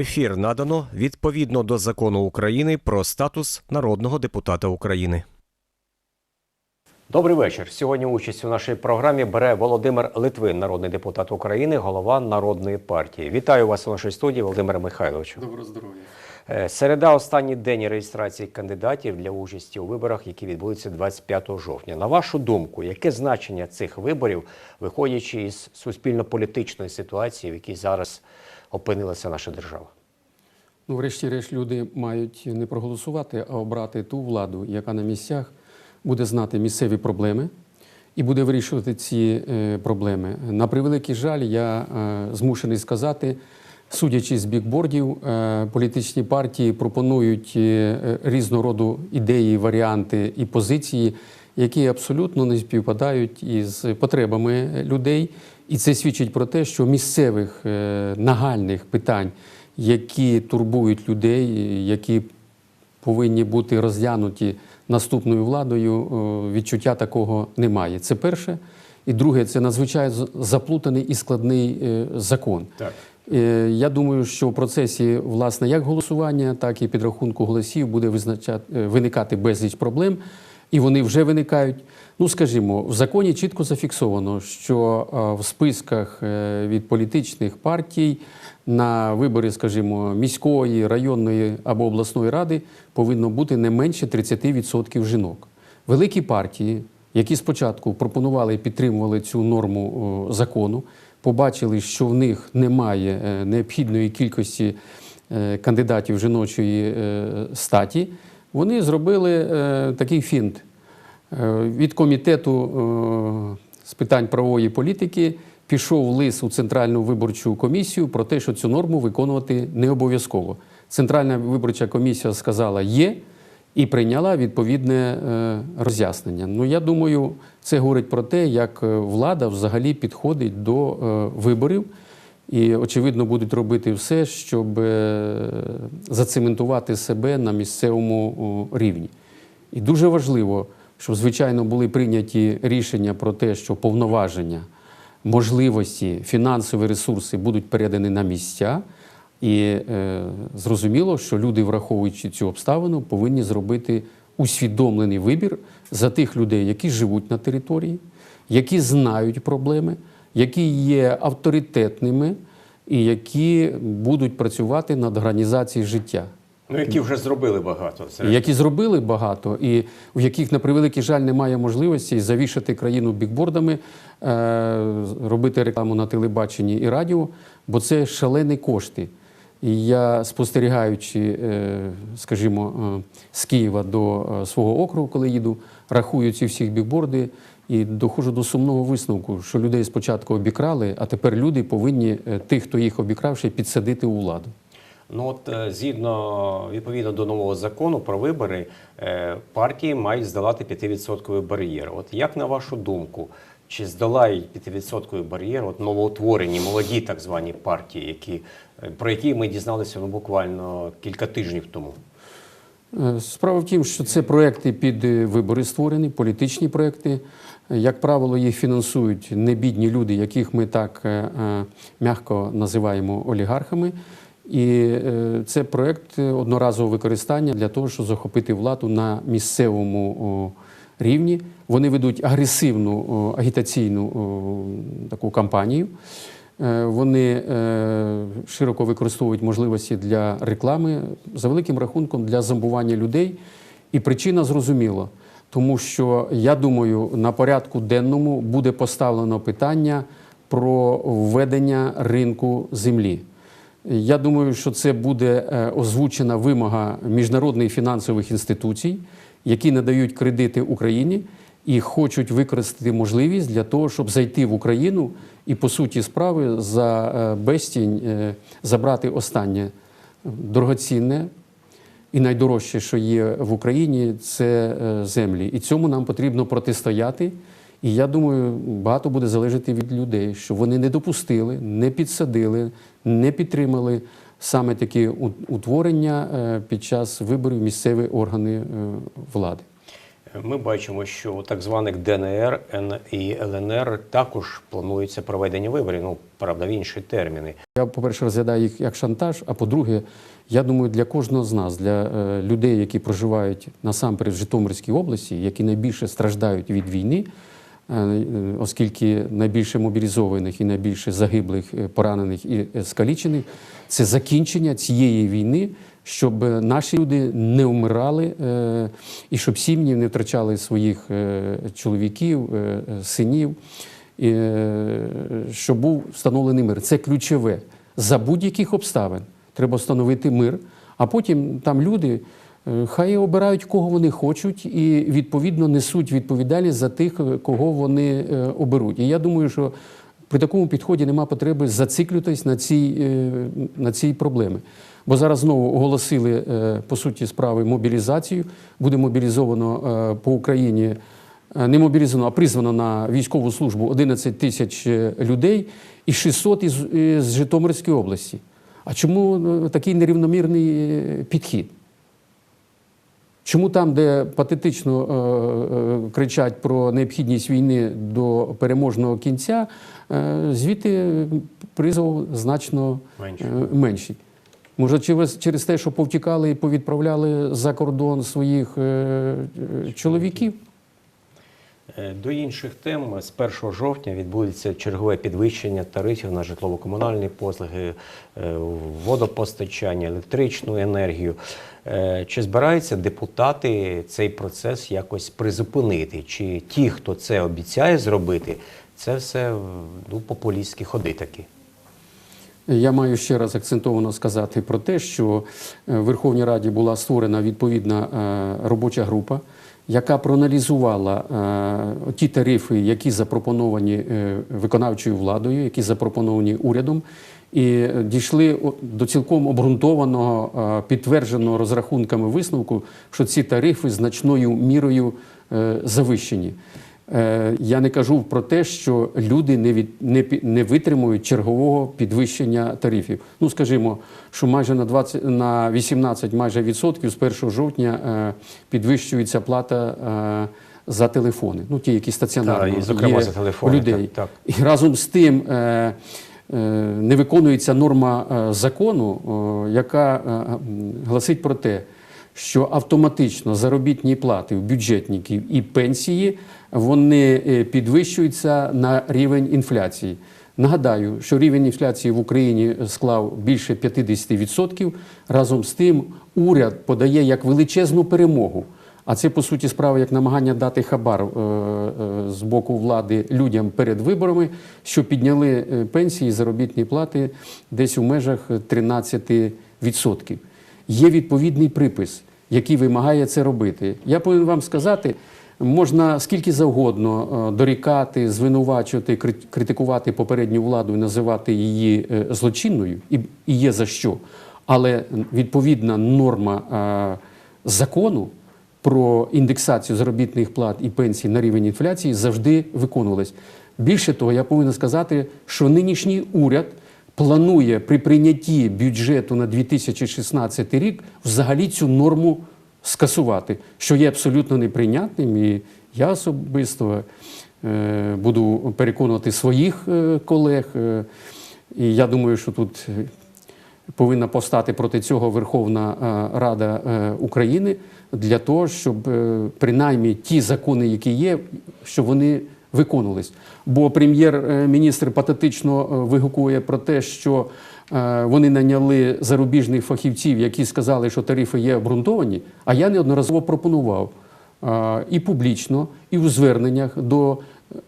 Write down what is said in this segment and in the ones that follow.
Ефір надано відповідно до закону України про статус народного депутата України. Добрий вечір. Сьогодні участь у нашій програмі бере Володимир Литвин, народний депутат України, голова народної партії. Вітаю вас у нашій студії, Володимире Михайловичу. Доброго здоров'я. Е, Середа останній день реєстрації кандидатів для участі у виборах, які відбудуться 25 жовтня. На вашу думку, яке значення цих виборів, виходячи із суспільно-політичної ситуації, в якій зараз опинилася наша держава? Ну, врешті-решт, люди мають не проголосувати, а обрати ту владу, яка на місцях буде знати місцеві проблеми і буде вирішувати ці е, проблеми. На превеликий жаль, я е, змушений сказати, судячи з бікбордів, е, політичні партії пропонують різного роду ідеї, варіанти і позиції, які абсолютно не співпадають із потребами людей. І це свідчить про те, що місцевих е, нагальних питань, які турбують людей, які повинні бути розглянуті наступною владою, е, відчуття такого немає. Це перше. І друге, це надзвичайно заплутаний і складний е, закон. Так. Е, Я думаю, що в процесі власне як голосування, так і підрахунку голосів буде визначати, е, виникати безліч проблем, і вони вже виникають. Ну, скажімо, в законі чітко зафіксовано, що е, в списках е, від політичних партій на вибори, скажімо, міської, районної або обласної ради повинно бути не менше 30% жінок. Великі партії, які спочатку пропонували і підтримували цю норму закону, побачили, що в них немає е, необхідної кількості кандидатів жіночої статі, вони зробили е, такий фінт. Е, Від комітету е, з питань правової політики пішов лист у Центральну виборчу комісію про те, що цю норму виконувати не обов'язково. Центральна виборча комісія сказала є і прийняла відповідне роз'яснення. Ну, я думаю, це говорить про те, як влада взагалі підходить до виборів. І, очевидно, будуть робити все, щоб е, зацементувати себе на місцевому рівні. І дуже важливо, щоб, звичайно, були прийняті рішення про те, що повноваження, можливості, фінансові ресурси будуть передані на місця. І е, зрозуміло, що люди, враховуючи цю обставину, повинні зробити усвідомлений вибір за тих людей, які живуть на території, які знають проблеми, які є авторитетними і які будуть працювати над організацією життя. Ну, які вже зробили багато. Це Які зробили багато, і в яких, на превеликий жаль, немає можливості завішати країну бікбордами, е, робити рекламу на телебаченні і радіо, бо це шалені кошти. І я, спостерігаючи, е, скажімо, е, з Києва до свого округу, коли їду, рахую ці всі бікборди і доходжу до сумного висновку, що людей спочатку обікрали, а тепер люди повинні е, тих, хто їх обікрав, ще підсадити у владу. Ну от е, згідно відповідно до нового закону про вибори, е, партії мають здолати 5% бар'єр. От як на вашу думку, чи здолають 5% бар'єр от новоутворені молоді так звані партії, які про які ми дізналися ну, буквально кілька тижнів тому? Справа в тім, що це проекти під вибори створені, політичні проекти. Як правило, їх фінансують небідні люди, яких ми так е, е, м'яко називаємо олігархами. І е, це проект е, одноразового використання для того, щоб захопити владу на місцевому рівні. Вони ведуть агресивну агітаційну таку кампанію. Вони широко використовують можливості для реклами, за великим рахунком для зомбування людей. І причина зрозуміла, тому що я думаю, на порядку денному буде поставлено питання про введення ринку землі. Я думаю, що це буде е, озвучена вимога міжнародних фінансових інституцій, які надають кредити Україні і хочуть використати можливість для того, щоб зайти в Україну і, по суті справи, за е, безцінь е, забрати останнє дорогоцінне і найдорожче, що є в Україні, це е, землі. І цьому нам потрібно протистояти. І я думаю, багато буде залежати від людей, що вони не допустили, не підсадили, не підтримали саме такі утворення е, під час виборів місцеві органи е, влади. Ми бачимо, що у так званих ДНР і ЛНР також планується проведення виборів. Ну правда, в інші терміни. Я, по-перше, розглядаю їх як шантаж, а по-друге, я думаю, для кожного з нас, для е, людей, які проживають насамперед в Житомирській області, які найбільше страждають від війни, е, оскільки найбільше мобілізованих і найбільше загиблих, е, поранених і скалічених, це закінчення цієї війни, щоб наші люди не вмирали е, і щоб сім'ї не втрачали своїх е, чоловіків, е, синів щоб був встановлений мир. Це ключове. За будь-яких обставин треба встановити мир, а потім там люди хай обирають, кого вони хочуть, і відповідно несуть відповідальність за тих, кого вони оберуть. І я думаю, що при такому підході нема потреби зациклюватись на цій, е, на цій проблемі. Бо зараз знову оголосили е, по суті справи мобілізацію. Буде мобілізовано е, по Україні не мобілізовано, а призвано на військову службу 11 тисяч людей і 600 із, із Житомирської області. А чому такий нерівномірний підхід? Чому там, де патетично е, е, кричать про необхідність війни до переможного кінця, е, звідти призов значно Менше. е, менший? Може, через, через те, що повтікали і повідправляли за кордон своїх е, е, чоловіків? Е, До інших тем з 1 жовтня відбудеться чергове підвищення тарифів на житлово-комунальні послуги, е, водопостачання, електричну енергію. Е, Чи збираються депутати цей процес якось призупинити? Чи ті, хто це обіцяє зробити, це все ну, популістські ходи такі? Я маю ще раз акцентовано сказати про те, що е, в Верховній Раді була створена відповідна е, робоча група, яка проаналізувала е, ті тарифи, які запропоновані е, виконавчою владою, які запропоновані урядом, і е, дійшли до цілком обґрунтованого, е, підтвердженого розрахунками висновку, що ці тарифи значною мірою е, завищені. Е, Я не кажу про те, що люди не, від, не, не витримують чергового підвищення тарифів. Ну, скажімо, що майже на 20, на 18 майже відсотків з 1 жовтня е, підвищується плата е, за телефони. Ну, ті, які стаціонарно Так, і, зокрема, є за телефони, у людей. так, так. І разом з тим е, е, не виконується норма е, закону, е, яка е, гласить про те, що автоматично заробітні плати у бюджетників і пенсії вони е, підвищуються на рівень інфляції. Нагадаю, що рівень інфляції в Україні склав більше 50%. Разом з тим, уряд подає як величезну перемогу. А це по суті справа як намагання дати хабар е, е, з боку влади людям перед виборами, що підняли пенсії заробітні плати десь у межах 13%. Є відповідний припис, який вимагає це робити. Я повинен вам сказати, можна скільки завгодно е, дорікати, звинувачувати, крит- критикувати попередню владу і називати її е, злочинною, і, і є за що. Але відповідна норма е, закону про індексацію заробітних плат і пенсій на рівень інфляції завжди виконувалась. Більше того, я повинен сказати, що нинішній уряд планує при прийнятті бюджету на 2016 рік взагалі цю норму скасувати, що є абсолютно неприйнятним. І я особисто е, буду переконувати своїх е, колег. Е, і я думаю, що тут повинна постати проти цього Верховна Рада України для того, щоб принаймні ті закони, які є, щоб вони виконувались. Бо прем'єр-міністр патетично вигукує про те, що вони наняли зарубіжних фахівців, які сказали, що тарифи є обґрунтовані. А я неодноразово пропонував е, і публічно, і у зверненнях до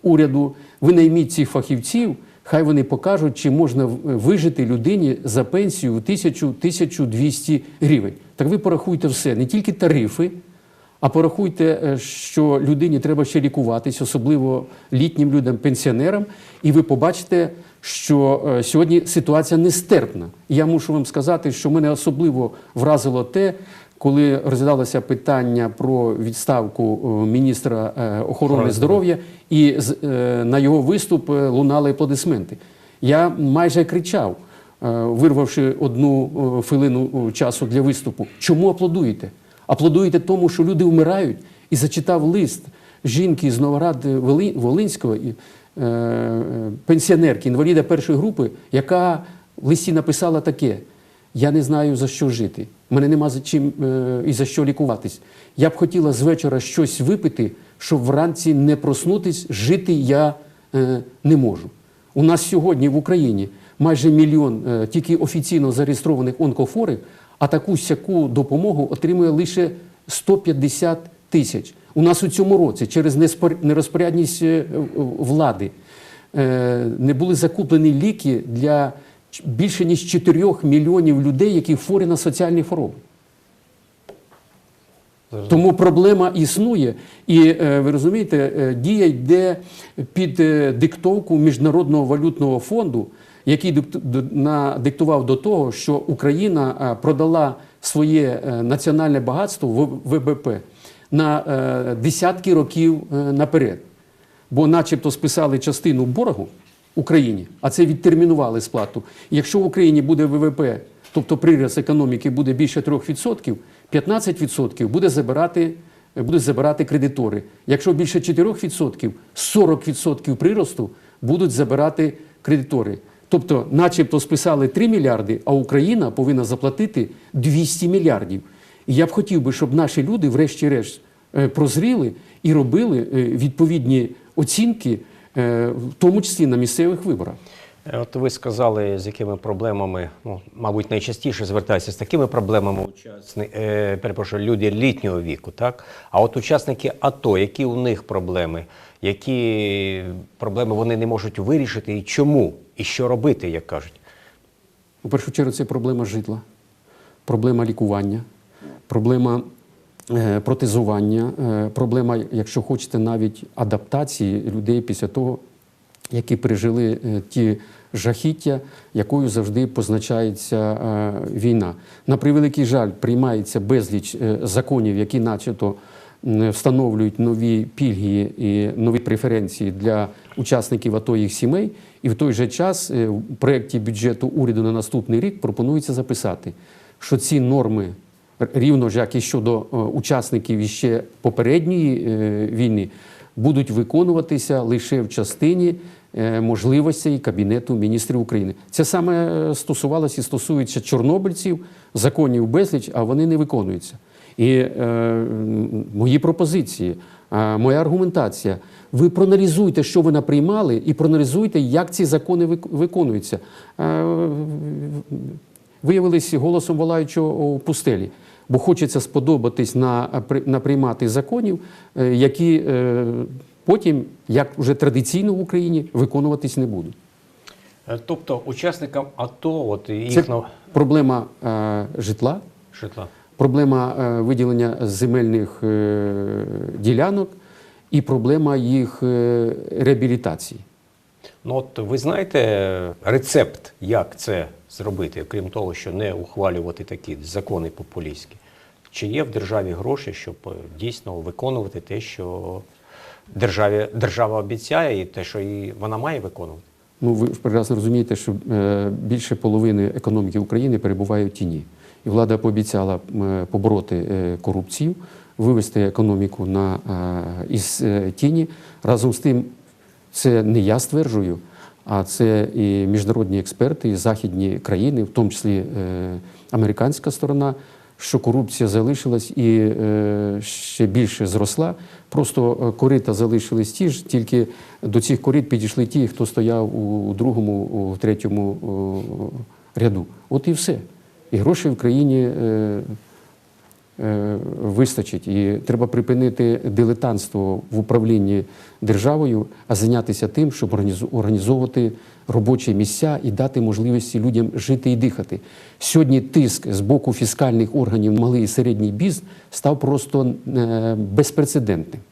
уряду. Ви найміть цих фахівців. Хай вони покажуть, чи можна вижити людині за пенсію 1000-1200 гривень. Так ви порахуйте все, не тільки тарифи, а порахуйте, е, що людині треба ще лікуватись, особливо літнім людям, пенсіонерам, і ви побачите, що е, сьогодні ситуація нестерпна. І я мушу вам сказати, що мене особливо вразило те, коли розглядалося питання про відставку е, міністра охорони здоров'я, і на його виступ лунали аплодисменти. Я майже кричав, вирвавши одну хвилину часу для виступу. Чому аплодуєте? Аплодуєте тому, що люди вмирають, і зачитав лист жінки з Новоград Воли- Волинського, е, е, пенсіонерки, інваліда першої групи, яка в листі написала таке: Я не знаю за що жити. Мене нема за чим е, і за що лікуватись. Я б хотіла з вечора щось випити, щоб вранці не проснутись, жити я не можу. У нас сьогодні в Україні майже мільйон тільки офіційно зареєстрованих онкохворих, а таку сяку допомогу отримує лише 150 тисяч. У нас у цьому році через нерозпорядність е, влади е, не були закуплені ліки для більше ніж 4 мільйонів людей, які хворі на соціальні хвороби. Тому проблема існує, і е, ви розумієте, дія йде під диктовку Міжнародного валютного фонду, який надиктував до того, що Україна е, продала своє е, національне багатство в ВБП на е, десятки років наперед. Бо, начебто, списали частину боргу Україні, а це відтермінували сплату. Якщо в Україні буде ВВП, тобто приріст економіки буде більше 3%, 15% буде забирати, будуть забирати кредитори. Якщо більше 4%, 40% приросту будуть забирати кредитори. Тобто, начебто списали 3 мільярди, а Україна повинна заплатити 200 мільярдів. І я б хотів би, щоб наші люди, врешті-решт, е, прозріли і робили е, відповідні оцінки, е, в тому числі на місцевих виборах. От ви сказали, з якими проблемами, ну, мабуть, найчастіше звертаються з такими проблемами учасни, е, перепрошую, люди літнього віку, так? А от учасники АТО, які у них проблеми, які проблеми вони не можуть вирішити і чому? І що робити, як кажуть? У першу чергу це проблема житла, проблема лікування, проблема е, протезування, е, проблема, якщо хочете, навіть адаптації людей після того, які пережили е, ті жахіття, якою завжди позначається війна. На превеликий жаль, приймається безліч законів, які начебто встановлюють нові пільги і нові преференції для учасників АТО їх сімей. І в той же час е, в проєкті бюджету уряду на наступний рік пропонується записати, що ці норми рівно ж як і щодо е, учасників іще попередньої е, війни, будуть виконуватися лише в частині е, можливостей Кабінету міністрів України. Це саме е, стосувалося і стосується чорнобильців, законів безліч, а вони не виконуються. І е, мої пропозиції, е, моя аргументація. Ви проаналізуйте, що ви наприймали, і проаналізуйте, як ці закони виконуються. Е, виявилися голосом волаючого у пустелі, бо хочеться сподобатись на, при- на приймати законів, е, які е, потім, як вже традиційно в Україні, виконуватись не будуть. Е, Тобто учасникам АТО, от Це проблема е, житла, житла. Проблема е, виділення земельних е, ділянок і проблема їх е, реабілітації. Ну от ви знаєте рецепт, як це зробити, крім того, що не ухвалювати такі закони популістські? Чи є в державі гроші, щоб дійсно виконувати те, що державі, держава обіцяє, і те, що і вона має виконувати? Ну, ви прекрасно розумієте, що більше половини економіки України перебуває в тіні. І влада пообіцяла е, побороти е, корупцію, вивести економіку на, е, із тіні. Разом з тим, це не я стверджую, а це і міжнародні експерти, і західні країни, в тому числі американська сторона, що корупція залишилась і ще більше зросла. Просто корита залишились ті ж, тільки до цих корит підійшли ті, хто стояв у другому, у третьому ряду. От і все. І грошей в країні е, е, вистачить. І треба припинити дилетантство в управлінні державою, а зайнятися тим, щоб організовувати робочі місця і дати можливості людям жити і дихати. Сьогодні тиск з боку фіскальних органів малий і середній бізнес став просто е, безпрецедентним.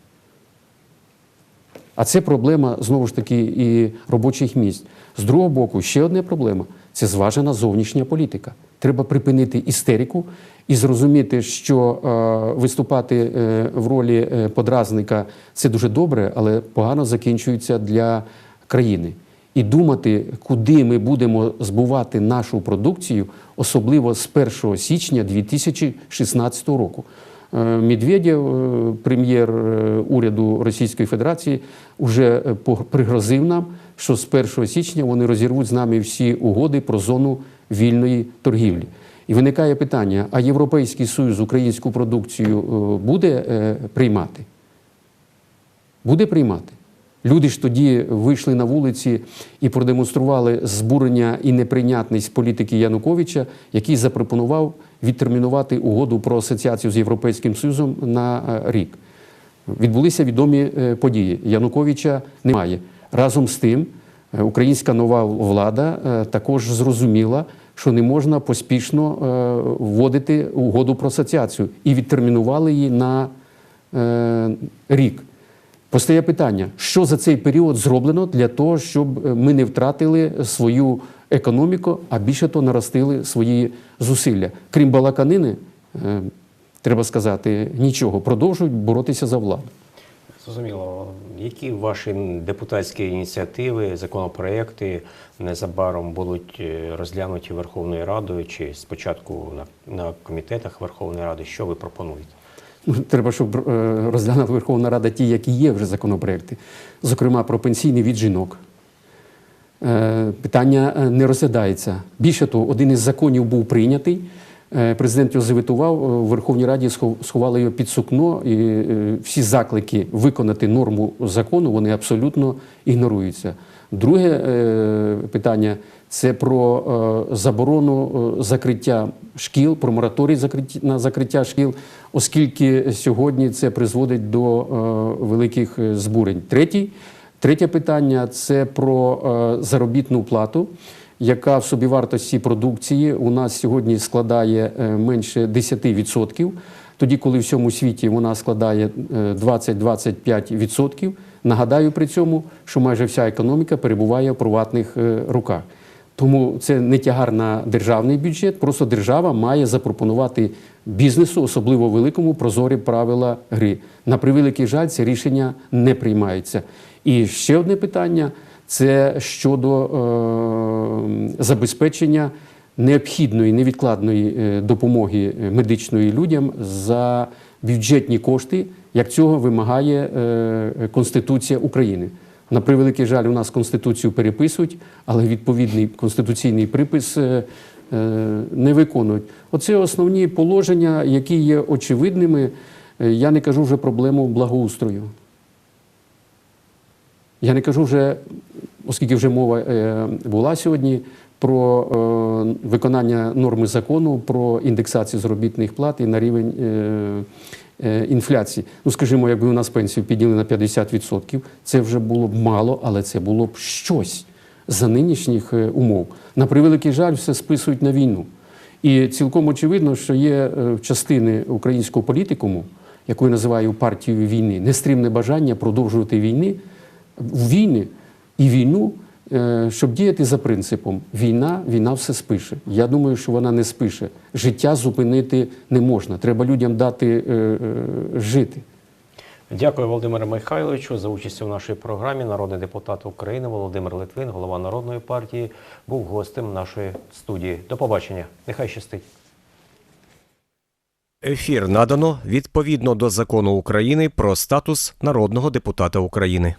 А це проблема знову ж таки і робочих місць. З другого боку, ще одна проблема це зважена зовнішня політика. Треба припинити істерику і зрозуміти, що е, виступати е, в ролі е, подразника це дуже добре, але погано закінчується для країни. І думати, куди ми будемо збувати нашу продукцію, особливо з 1 січня 2016 року. е, Медведєв, е, прем'єр уряду Російської Федерації, вже пригрозив нам, що з 1 січня вони розірвуть з нами всі угоди про зону вільної торгівлі. І виникає питання: а Європейський Союз українську продукцію е, буде е, приймати? Буде приймати. Люди ж тоді вийшли на вулиці і продемонстрували збурення і неприйнятність політики Януковича, який запропонував відтермінувати угоду про асоціацію з Європейським Союзом на е, рік. Відбулися відомі події. Януковича немає. Разом з тим, е, українська нова влада е, також зрозуміла, що не можна поспішно е, вводити угоду про асоціацію і відтермінували її на рік. Постає питання, що за цей період зроблено для того, щоб ми не втратили свою економіку, а більше то наростили свої зусилля. Крім балаканини, треба сказати, нічого, продовжують боротися за владу. Зрозуміло. Які ваші депутатські ініціативи, законопроекти незабаром будуть е, розглянуті Верховною Радою чи спочатку на, на комітетах Верховної Ради? Що ви пропонуєте? Ну, Треба, щоб е, розглянула Верховна Рада ті, які є вже законопроекти, зокрема про пенсійний від жінок. Е, Питання не розглядається. Більше того, один із законів був прийнятий. Е, Президент його завітував, е, в Верховній Раді схов- сховали його під сукно, і е, всі заклики виконати норму закону вони абсолютно ігноруються. Друге питання це про заборону закриття шкіл, про мораторій на закриття шкіл, оскільки сьогодні це призводить до великих збурень. Третій, третє питання це про заробітну плату, яка в собівартості продукції у нас сьогодні складає е, менше 10%. Тоді, коли в всьому світі вона складає е, 20-25%, нагадаю при цьому, що майже вся економіка перебуває в приватних е, руках. Тому це не тягар на державний бюджет, просто держава має запропонувати бізнесу, особливо великому, прозорі правила гри. На превеликий жаль, це рішення не приймається. І ще одне питання це щодо е, забезпечення необхідної невідкладної е, допомоги е, медичної людям за бюджетні кошти, як цього вимагає е, Конституція України. На превеликий жаль, у нас Конституцію переписують, але відповідний конституційний припис е, е, не виконують. Оце основні положення, які є очевидними. Я не кажу вже проблему благоустрою. Я не кажу вже, оскільки вже мова е, була сьогодні про е, виконання норми закону про індексацію заробітних плат і на рівень е, інфляції. Ну, скажімо, якби у нас пенсію підняли на 50%, це вже було б мало, але це було б щось за нинішніх умов. На превеликий жаль, все списують на війну. І цілком очевидно, що є частини українського політикуму, яку я називаю партією війни, нестримне бажання продовжувати війни війни і війну, е, щоб діяти за принципом війна, війна все спише. Я думаю, що вона не спише. Життя зупинити не можна. Треба людям дати е, е, жити. Дякую Володимиру Михайловичу за участь у нашій програмі. Народний депутат України Володимир Литвин, голова народної партії, був гостем нашої студії. До побачення. Нехай щастить. Ефір надано відповідно до закону України про статус народного депутата України.